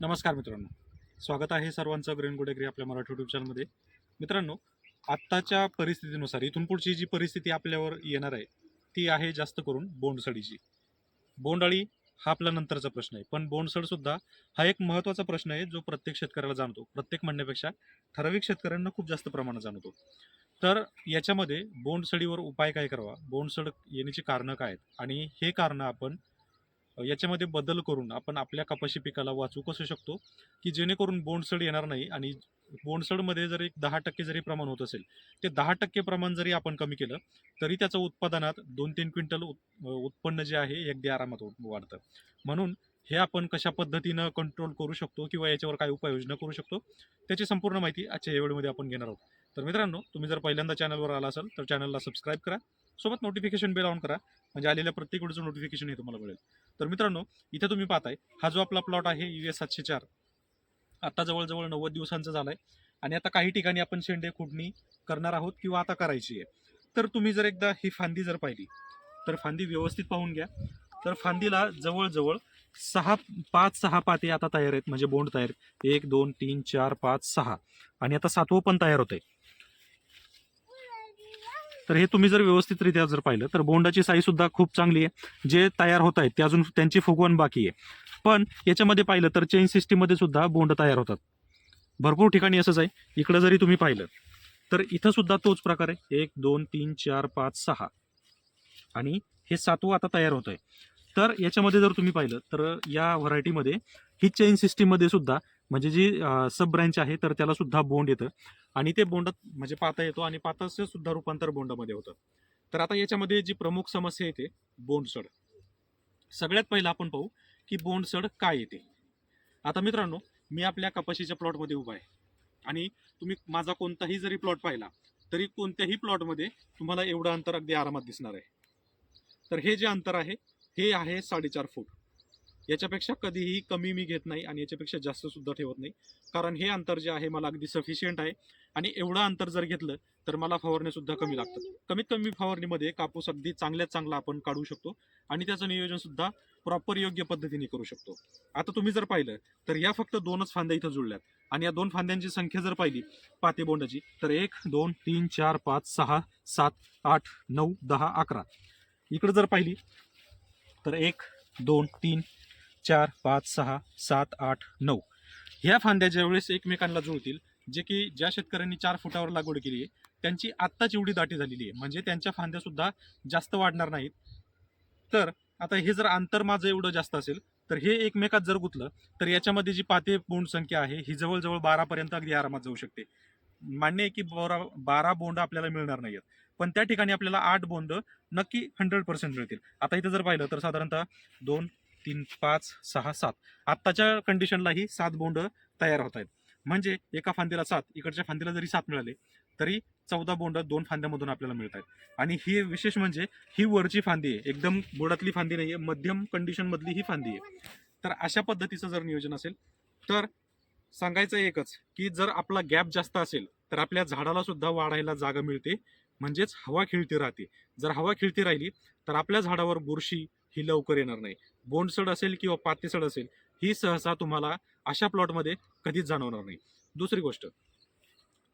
नमस्कार मित्रांनो. स्वागत आहे सर्वांचं ग्रीन गुडेग्री आपल्या मराठी युट्यूब चॅनलमध्ये मित्रांनो आत्ताच्या परिस्थितीनुसार इथून पुढची जी परिस्थिती आपल्यावर येणार आहे ती आहे जास्त करून बोंडसळीची बोंडअळी हा आपला नंतरचा प्रश्न आहे. पण बोंडसळसुद्धा हा एक महत्त्वाचा प्रश्न आहे जो प्रत्येक शेतकऱ्याला जाणतो प्रत्येक म्हणण्यापेक्षा ठराविक शेतकऱ्यांना खूप जास्त प्रमाणात जाणवतो. तर याच्यामध्ये बोंडसळीवर उपाय काय करावा? बोंडसड येण्याची कारणं काय आहेत? आणि हे कारणं आपण याच्यामध्ये बदल करून आपण आपल्या कपाशी पिकाला वाचू कसू शकतो? की जेणेकरून बोंडसड येणार नाही आणि बोंडसडमध्ये जर एक दहा टक्के जरी प्रमाण होत असेल ते दहा टक्के प्रमाण जरी आपण कमी केलं तरी त्याचं उत्पादनात दोन तीन क्विंटल उत्पन्न जे आहे हे अगदी आरामात वाढतं. म्हणून हे आपण कशा पद्धतीनं कंट्रोल करू शकतो किंवा याच्यावर काय उपाययोजना करू शकतो त्याची संपूर्ण माहिती आजच्या या आपण घेणार आहोत. तर मित्रांनो तुम्ही जर पहिल्यांदा चॅनलवर आला असाल तर चॅनलला सबस्क्राईब करा. सोबत नोटिफिकेशन बेल ऑन करा. म्हणजे आलेल्या प्रत्येक वेळेचं नोटिफिकेशन हे तुम्हाला मिळेल तर मित्रांनो इथे तुम्ही पाहताय हा जो आपला प्लॉट आहे यू एस सातशे चार आता जवळजवळ नव्वद दिवसांचा आहे आणि आता काही ठिकाणी आपण शेंडे खुडणी करणार आहोत किंवा आता करायची आहे. तर तुम्ही जर एकदा ही फांदी जर पाहिली तर फांदी व्यवस्थित पाहून घ्या. तर फांदीला जवळजवळ सहा पाच सहा पाते आता तयार आहेत. म्हणजे बोंड तयार एक दोन तीन चार पाच सहा. आणि आता सातवं पण तयार होत आहे तर हे तुम्ही जर व्यवस्थितरित्या जर पाहिलं तर बोंडाची साई सुद्धा खूप चांगली आहे. जे तयार होत आहेत ते अजून त्यांची फुगवण बाकी आहे. पण याच्यामध्ये पाहिलं तर चेन सिस्टीममध्ये सुद्धा बोंड तयार होतात. भरपूर ठिकाणी असंच आहे. इकडं जरी तुम्ही पाहिलं तर इथं सुद्धा तोच प्रकार आहे. एक दोन तीन चार पाच सहा. आणि हे सातवं आता तयार होत आहे तर याच्यामध्ये जर तुम्ही पाहिलं तर या व्हरायटीमध्ये ही चेन सिस्टीममध्ये सुद्धा म्हणजे जी सब ब्रँच आहे तर त्याला सुद्धा बोंड येतं. आणि ते बोंडात म्हणजे पाता येतो आणि पाताचं सुद्धा रूपांतर बोंडामध्ये होतं. तर आता याच्यामध्ये जी प्रमुख समस्या येते बोंडसड सगळ्यात पहिलं आपण पाहू की बोंडसड काय येते. आता मित्रांनो मी आपल्या कपाशीच्या प्लॉटमध्ये उभा आहे. आणि तुम्ही माझा कोणताही जरी प्लॉट पाहिला तरी कोणत्याही प्लॉटमध्ये तुम्हाला एवढं अंतर अगदी आरामात दिसणार आहे. तर हे जे अंतर आहे हे आहे साडेचार फूट. याच्यापेक्षा कधीही कमी मी घेत नाही आणि याच्यापेक्षा जास्त सुद्धा ठेवत नाही. कारण हे अंतर जे आहे मला अगदी सफिशियंट आहे. आणि एवढं अंतर जर घेतलं तर मला फवारणी सुद्धा कमी लागतं कमीत कमी फवारणीमध्ये कापूस अगदी चांगल्यात चांगला आपण काढू शकतो आणि त्याचं नियोजन सुद्धा प्रॉपर योग्य पद्धतीने करू शकतो. आता तुम्ही जर पाहिलं तर या फक्त दोनच फांद्या इथं जुळल्यात. आणि या दोन फांद्यांची संख्या जर पाहिली पाते बोंडाची तर एक दोन तीन चार पाच सहा सात आठ नऊ दहा अकरा. इकडे जर पाहिली तर एक दोन तीन चार पाच सहा सात आठ नऊ. ह्या फांद्या ज्यावेळेस एकमेकांना जुळतील जे की ज्या शेतकऱ्यांनी चार फुटावर लागवड केली आहे त्यांची आत्ताच एवढी दाटी झालेली आहे. म्हणजे त्यांच्या फांद्यासुद्धा जास्त वाढणार नाहीत. तर आता हे जर अंतर माझं एवढं जास्त असेल तर हे एकमेकात जर गुंतलं तर याच्यामध्ये जी पाते बोंड संख्या आहे ही जवळजवळ बारापर्यंत अगदी आरामात जाऊ शकते. मान्य आहे की बारा बारा बोंड आपल्याला मिळणार नाहीत पण त्या ठिकाणी आपल्याला आठ बोंड नक्की हंड्रेड पर्सेंट मिळतील. आता इथं जर पाहिलं तर साधारणतः दोन तीन पाच सहा सात. आत्ताच्या कंडिशनलाही सात बोंड तयार होत आहेत. म्हणजे एका फांदीला सात इकडच्या फांदीला जरी सात मिळाले तरी चौदा बोंड दोन फांद्यामधून आपल्याला मिळत आहेत. आणि ही विशेष म्हणजे ही वरची फांदी आहे. एकदम बुडातली फांदी नाही आहे मध्यम कंडिशनमधली ही फांदी आहे. तर अशा पद्धतीचं जर नियोजन असेल तर सांगायचं एकच की जर आपला गॅप जास्त असेल तर आपल्या झाडाला सुद्धा वाढायला जागा मिळते. म्हणजेच हवा खिळती राहते. जर हवा खिळती राहिली तर आपल्या झाडावर बुरशी ही लवकर येणार नाही. बोंडसड असेल किंवा पातेसड असेल ही सहसा तुम्हाला अशा प्लॉटमध्ये कधीच जाणवणार नाही. दुसरी गोष्ट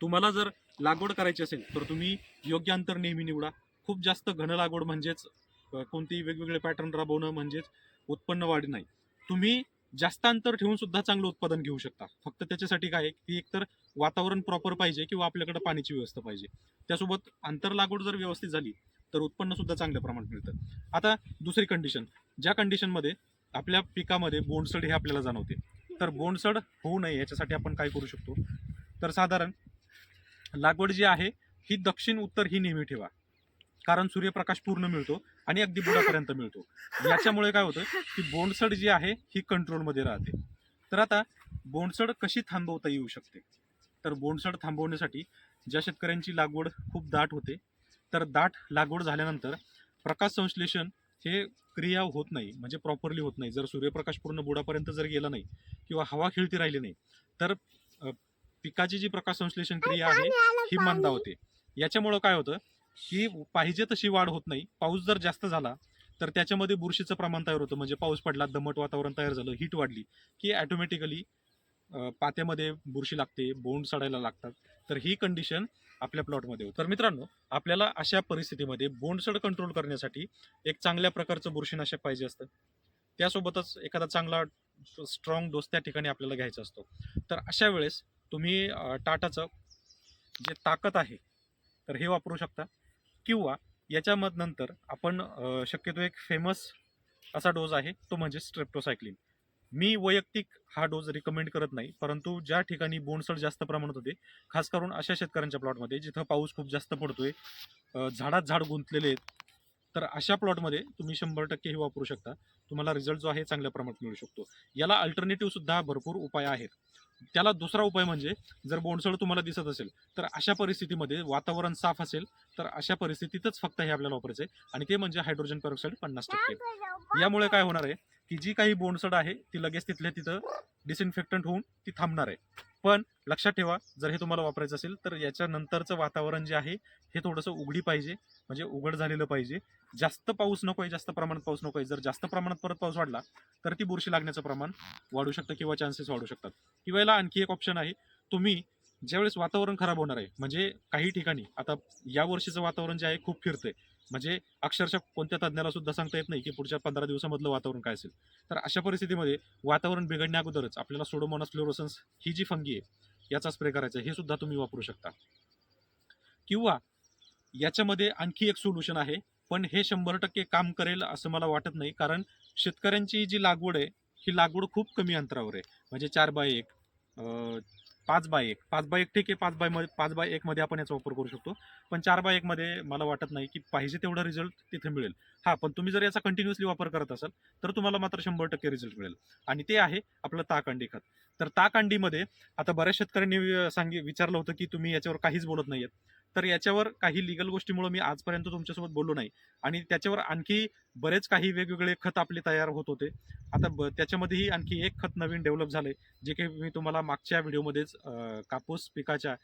तुम्हाला जर लागवड करायची असेल तर तुम्ही योग्य अंतर नेहमी निवडा. खूप जास्त घन लागवड म्हणजेच कोणतेही वेगवेगळे पॅटर्न राबवणं म्हणजेच उत्पन्न वाढ नाही. तुम्ही जास्त अंतर ठेवून सुद्धा चांगलं उत्पादन घेऊ शकता. फक्त त्याच्यासाठी काय आहे की एकतर वातावरण प्रॉपर पाहिजे किंवा आपल्याकडे पाण्याची व्यवस्था पाहिजे. त्यासोबत आंतर लागवड जर व्यवस्थित झाली तर उत्पन्न सुद्धा चांगल्या प्रमाणात मिळतं. आता दुसरी कंडिशन ज्या कंडिशनमध्ये आपल्या पिकामध्ये बोंडसड हे आपल्याला जाणवते. तर बोंडसड होऊ नये याच्यासाठी आपण काय करू शकतो? तर साधारण लागवड जी आहे ही दक्षिण उत्तर ही नेहमी ठेवा. कारण सूर्यप्रकाश पूर्ण मिळतो आणि अगदी बुडापर्यंत मिळतो. याच्यामुळे काय होतं की बोंडसड जी आहे ही कंट्रोलमध्ये राहते. तर आता बोंडसड कशी थांबवता येऊ शकते? तर बोंडसड थांबवण्यासाठी ज्या शेतकऱ्यांची लागवड खूप दाट होते तर दाट लागवड झाल्यानंतर प्रकाश संश्लेषण हे क्रिया होत नाही म्हणजे प्रॉपरली होत नाही. जर सूर्यप्रकाश पूर्ण बुडापर्यंत जर गेला नाही किंवा हवा खेळती राहिली नाही तर पिकाची जी प्रकाश संश्लेषण क्रिया आहे ही मंदावते याच्यामुळं काय होतं की पाहिजे तशी वाढ होत नाही. पाऊस जर जास्त झाला तर त्याच्यामध्ये बुरशीचं प्रमाण तयार होतं. म्हणजे पाऊस पडला दमट वातावरण तयार झालं हीट वाढली की ॲटोमॅटिकली पात्यामध्ये बुरशी लागते बोंड सडायला लागतात. तर ही कंडिशन आपल्या प्लॉटमध्ये तर मित्रांनो आपल्याला अशा परिस्थितीमध्ये बोंडसड कंट्रोल करण्यासाठी एक चांगल्या प्रकारचं बुरशीनाशक पाहिजे असतं. त्यासोबतच एखादा चांगला स्ट्रॉंग डोस त्या ठिकाणी आपल्याला घ्यायचा असतो. तर अशा वेळेस तुम्ही टाटाचं जे ताकद आहे तर हे वापरू शकता. किंवा याच्यामध नंतर आपण शक्यतो एक फेमस असा डोस आहे तो म्हणजे स्ट्रेप्टोसायक्लिन मी वैयक्तिक हा डोस रिकमेंड करत नाही परंतु ज्या ठिकाणी बोंडसळ जास्त प्रमाणात होते खास करून अशा शेतकऱ्यांच्या प्लॉटमध्ये जिथं पाऊस खूप जास्त पडतोय झाडात झाड गुंतलेले आहेत तर अशा प्लॉटमध्ये तुम्ही शंभर टक्के हे वापरू शकता. तुम्हाला रिझल्ट जो आहे चांगल्या प्रमाणात मिळू शकतो. याला अल्टरनेटिव्ह सुद्धा भरपूर उपाय आहेत. त्याला दुसरा उपाय म्हणजे जर बोंडसळ तुम्हाला दिसत असेल तर अशा परिस्थितीमध्ये वातावरण साफ असेल तर अशा परिस्थितीतच फक्त हे आपल्याला वापरायचं आहे आणि ते म्हणजे हायड्रोजन पेरोक्साईड पन्नास टक्के. यामुळे काय होणार आहे की जी काही बोंडसड आहे ती लगेच तिथल्या तिथं डिसइन्फेक्टंट होऊन ती थांबणार आहे. पण लक्षात ठेवा जर हे तुम्हाला वापरायचं असेल तर याच्यानंतरचं वातावरण जे आहे हे थोडंसं उघडी पाहिजे म्हणजे उघड झालेलं पाहिजे. जास्त पाऊस नको आहे जास्त प्रमाणात पाऊस नको आहे. जर जास्त प्रमाणात परत पाऊस वाढला तर ती बुरशी लागण्याचं प्रमाण वाढू शकतं किंवा चान्सेस वाढू शकतात. किंवा याला आणखी एक ऑप्शन आहे तुम्ही ज्यावेळेस वातावरण खराब होणार आहे म्हणजे काही ठिकाणी आता या वर्षीचं वातावरण जे आहे खूप फिरतंय. म्हणजे अक्षरशः कोणत्या तज्ञाला सुद्धा सांगता येत नाही की पुढच्या पंधरा दिवसामधलं वातावरण काय असेल. तर अशा परिस्थितीमध्ये वातावरण बिघडण्या अगोदरच आपल्याला सोडोमोनस फ्लोरोसन्स ही जी फंगी आहे याचा स्प्रे करायचा आहे, हे सुद्धा तुम्ही वापरू शकता. किंवा याच्यामध्ये आणखी एक सोल्युशन आहे पण हे शंभर टक्के काम करेल असं मला वाटत नाही कारण शेतकऱ्यांची जी लागवड आहे ही लागवड खूप कमी अंतरावर आहे. म्हणजे चार बाय एक पाच बाय एक. पाच बाय एक ठीक आहे पाच बायमध्ये पाच बाय एकमध्ये आपण याचा वापर करू शकतो. पण चार बाय एकमध्ये मला वाटत नाही की पाहिजे तेवढा रिझल्ट तिथे मिळेल. हां पण तुम्ही जर याचा कंटिन्युअसली वापर करत असाल तर तुम्हाला मात्र शंभर टक्के रिझल्ट मिळेल. आणि ते आहे आपलं ताकांडी खत. तर ताकांडीमध्ये आता बऱ्याच शेतकऱ्यांनी सांगे विचारलं होतं की तुम्ही याच्यावर काहीच बोलत नाहीयेत. तर याच्यावर काही लिगल गोष्टीमुळे मी आजपर्यंत तुमच्यासोबत बोललो नाही. आणि त्याच्यावर आणखी बरेच काही वेगवेगळे खत आपले तयार होत होते. आता ब त्याच्यामध्येही आणखी एक खत नवीन डेव्हलप झाले जे काही मी तुम्हाला मागच्या व्हिडिओमध्येच कापूस पिकाच्या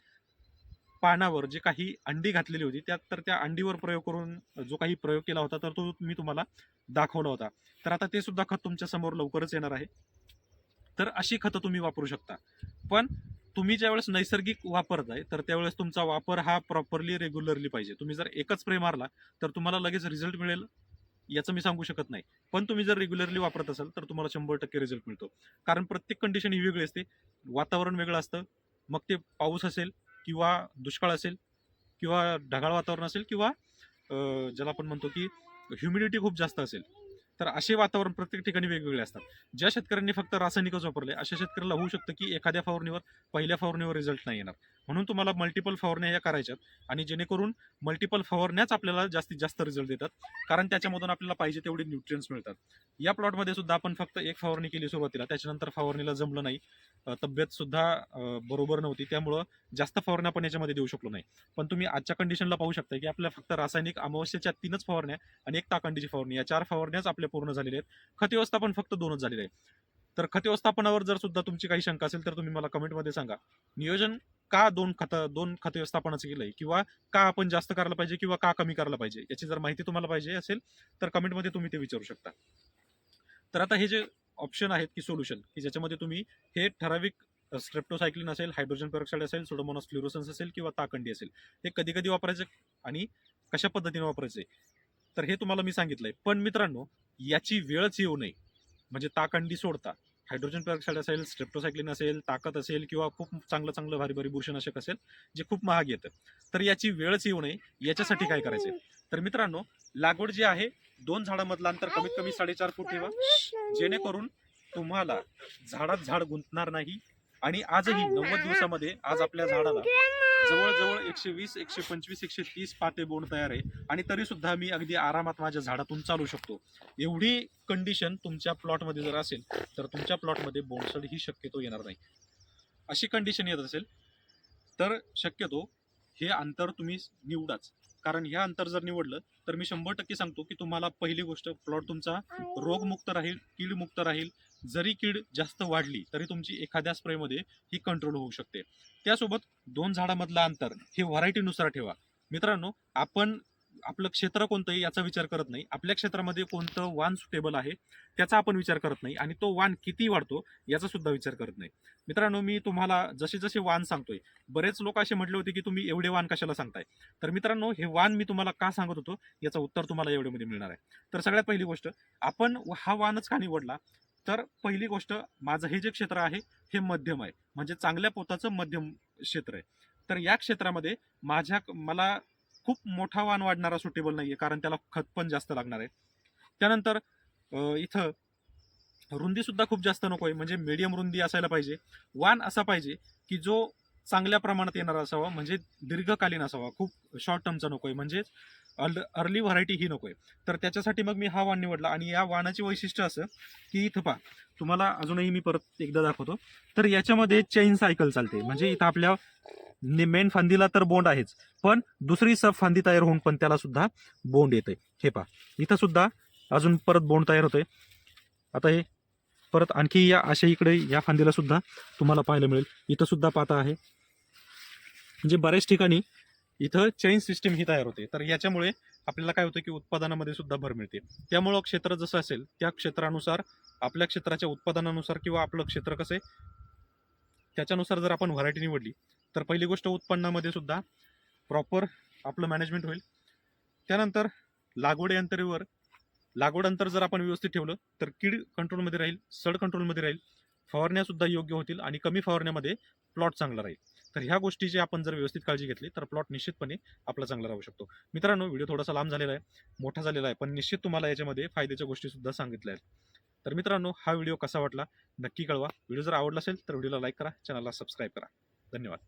पानावर जे काही अंडी घातलेली होती त्यात तर त्या अंडीवर प्रयोग करून जो काही प्रयोग केला होता तर तो मी तुम्हाला दाखवला होता. तर आता ते सुद्धा खत तुमच्यासमोर लवकरच येणार आहे. तर अशी खतं तुम्ही वापरू शकता. पण तुम्ही ज्यावेळेस नैसर्गिक वापरताय तर त्यावेळेस तुमचा वापर हा प्रॉपरली रेग्युलरली पाहिजे. तुम्ही जर एकच स्प्रे मारला तर तुम्हाला लगेच रिझल्ट मिळेल याचं मी सांगू शकत नाही. पण तुम्ही जर रेग्युलरली वापरत असाल तर तुम्हाला शंभर टक्के रिझल्ट मिळतो. कारण प्रत्येक कंडिशन ही वेगळी असते. वातावरण वेगळं असतं. मग ते पाऊस असेल किंवा दुष्काळ असेल किंवा ढगाळ वातावरण असेल किंवा ज्याला आपण म्हणतो की ह्युमिडिटी खूप जास्त असेल. तर असे वातावरण प्रत्येक ठिकाणी वेगवेगळे असतात. ज्या शेतकऱ्यांनी फक्त रासायनिकच वापरले अशा शेतकऱ्याला होऊ शकतं की एखाद्या फवारणीवर पहिल्या फवारणीवर रिझल्ट नाही येणार. म्हणून तुम्हाला मल्टिपल फवारण्या या करायच्यात आणि जेणेकरून मल्टिपल फवारण्याच आपल्याला जास्तीत जास्त रिझल्ट देतात. कारण त्याच्यामधून आपल्याला पाहिजे तेवढे न्यूट्रियन्स मिळतात. या प्लॉटमध्ये सुद्धा आपण फक्त एक फवारणी केली सुरुवातीला त्याच्यानंतर फवारणीला जमलं नाही. तब्येतसुद्धा तब्येत सुद्धा बरोबर नव्हती. त्यामुळं जास्त फवारण्या आपण याच्यामध्ये देऊ शकलो नाही. पण तुम्ही आजच्या कंडिशनला पाहू शकता की आपल्या फक्त रासायनिक अमावस्येच्या तीनच फवारण्या आणि एक ताकंडीची फवारणी. या चार फवारण्याच आपल्या पूर्ण झालेले आहेत. खत व्यवस्थापन फक्त दोनच झालेले आहे तर खत व्यवस्थापनावर जर सुद्धा तुमची काही शंका असेल तर तुम्ही मला कमेंटमध्ये सांगा. नियोजन का दोन खत दोन खत व्यवस्थापनाचं केलंय? किंवा का आपण जास्त करायला पाहिजे किंवा का कमी करायला पाहिजे? याची जर माहिती तुम्हाला पाहिजे असेल तर कमेंटमध्ये तुम्ही ते विचारू शकता. तर आता हे जे ऑप्शन आहेत की सोल्युशन की ज्याच्यामध्ये तुम्ही हे ठराविक स्ट्रेप्टोसायक्लिन असेल हायड्रोजन पेरोक्साईड असेल सोडोमोनास फ्ल्युरोसन्स असेल किंवा ताकंडी असेल हे कधी कधी वापरायचे आणि कशा पद्धतीने वापरायचे? तर हे तुम्हाला मी सांगितलंय. पण मित्रांनो याची वेळच येऊ नये. म्हणजे ताकंडी सोडता. हायड्रोजन पेरॉक्साईड असेल स्ट्रेप्टोसायक्लिन असेल ताकद असेल किंवा खूप चांगलं चांगलं भारी भारी बुरशनाशक असेल जे खूप महाग येतं. तर याची वेळच येऊ नये. याच्यासाठी काय करायचं तर मित्रांनो लागवड जी आहे दोन झाडामधलं अंतर कमीत कमी साडेचार फूट ठेवा. जेणेकरून तुम्हाला झाडात झाड गुंतणार नाही आणि आजही नव्वद दिवसामध्ये आज आपल्या झाडाला जवळजवळ एकशे वीस एकशे पंचवीस एकशे तीस पाते बोंड तयार आहे. आणि तरी सुद्धा मी अगदी आरामात माझ्या झाडातून चालू शकतो. एवढी कंडिशन तुमच्या प्लॉटमध्ये जर असेल तर तुमच्या प्लॉटमध्ये बोंडसड ही शक्यतो येणार नाही. अशी कंडिशन येत असेल तर शक्यतो हे अंतर तुम्ही निवडाच. कारण हे अंतर जर निवडलं तर मी शंभर टक्के सांगतो की तुम्हाला पहिली गोष्ट प्लॉट तुमचा रोगमुक्त राहील कीडमुक्त राहील. जरी कीड जास्त वाढली तरी तुमची एखाद्या स्प्रेमध्ये ही कंट्रोल होऊ शकते. त्यासोबत दोन झाडामधलं अंतर हे व्हरायटीनुसार ठेवा. मित्रांनो आपण आपलं क्षेत्र कोणतं आहे याचा विचार करत नाही. आपल्या क्षेत्रामध्ये कोणतं वाण सुटेबल आहे त्याचा आपण विचार करत नाही आणि तो वाण किती वाढतो याचा सुद्धा विचार करत नाही. मित्रांनो मी तुम्हाला जसे जसे वाण सांगतोय बरेच लोक असे म्हटले होते की तुम्ही एवढे वाण कशाला सांगताय? तर मित्रांनो हे वाण मी तुम्हाला का सांगत होतो? याचं उत्तर तुम्हाला एवढ्यामध्ये मिळणार आहे. तर सगळ्यात पहिली गोष्ट आपण हा वाणच का निवडला? तर पहिली गोष्ट माझं हे जे क्षेत्र आहे हे मध्यम आहे. म्हणजे चांगल्या पोताचं मध्यम क्षेत्र आहे. तर या क्षेत्रामध्ये माझ्या मला खूप मोठा वाण वाढणारा सुटेबल नाहीये कारण त्याला खत पण जास्त लागणार आहे. त्यानंतर इथं रुंदी सुद्धा खूप जास्त नको आहे म्हणजे मीडियम रुंदी असायला पाहिजे. वाण असा पाहिजे की जो चांगल्या प्रमाणात येणारा असावा म्हणजे दीर्घकालीन असावा खूप शॉर्ट टर्मचा नको आहे म्हणजे अर्ली व्हरायटी ही नको आहे. तर त्याच्यासाठी मग मी हा वाण निवडला आणि या वाणाचे वैशिष्ट्य असं की इथं पहा तुम्हाला अजूनही मी परत एकदा दाखवतो. तर याच्यामध्ये चेन सायकल चालते म्हणजे इथं आपल्या मेन फांदीला तर बोंड आहेच. पण दुसरी सब फांदी तयार होऊन पण त्याला सुद्धा बोंड येते हे पहा. इथं सुद्धा अजून परत बोंड तयार होते आता हे परत आणखी या अशा इकडे या फांदीला सुद्धा तुम्हाला पाहायला मिळेल. इथं सुद्धा पाता आहे. म्हणजे बऱ्याच ठिकाणी इथं चेन सिस्टीम ही तयार होते. तर याच्यामुळे आपल्याला काय होतं की उत्पादनामध्ये सुद्धा भर मिळते. त्यामुळं क्षेत्र जसं असेल त्या क्षेत्रानुसार आपल्या क्षेत्राच्या उत्पादनानुसार किंवा आपलं क्षेत्र कसं आहे त्याच्यानुसार जर आपण व्हरायटी निवडली तर पहिली गोष्ट उत्पन्नामध्ये सुद्धा प्रॉपर आपलं मॅनेजमेंट होईल. त्यानंतर लागवड अंतरीवर लागवड अंतर जर आपण व्यवस्थित ठेवलं तर कीड कंट्रोलमध्ये राहील सड कंट्रोलमध्ये राहील फवारण्यासुद्धा योग्य होतील आणि कमी फवारण्यामध्ये प्लॉट चांगला राहील. तर ह्या गोष्टीची आपण जर व्यवस्थित काळजी घेतली तर प्लॉट निश्चितपणे आपला चांगला राहू शकतो. मित्रांनो व्हिडिओ थोडासा लांब झालेला आहे मोठा झालेला आहे पण निश्चित तुम्हाला याच्यामध्ये फायद्याच्या गोष्टीसुद्धा सांगितल्या आहेत. तर मित्रांनो हा व्हिडिओ कसा वाटला नक्की कळवा. व्हिडिओ जर आवडला असेल तर व्हिडिओला लाईक करा चॅनलला सबस्क्राईब करा. धन्यवाद.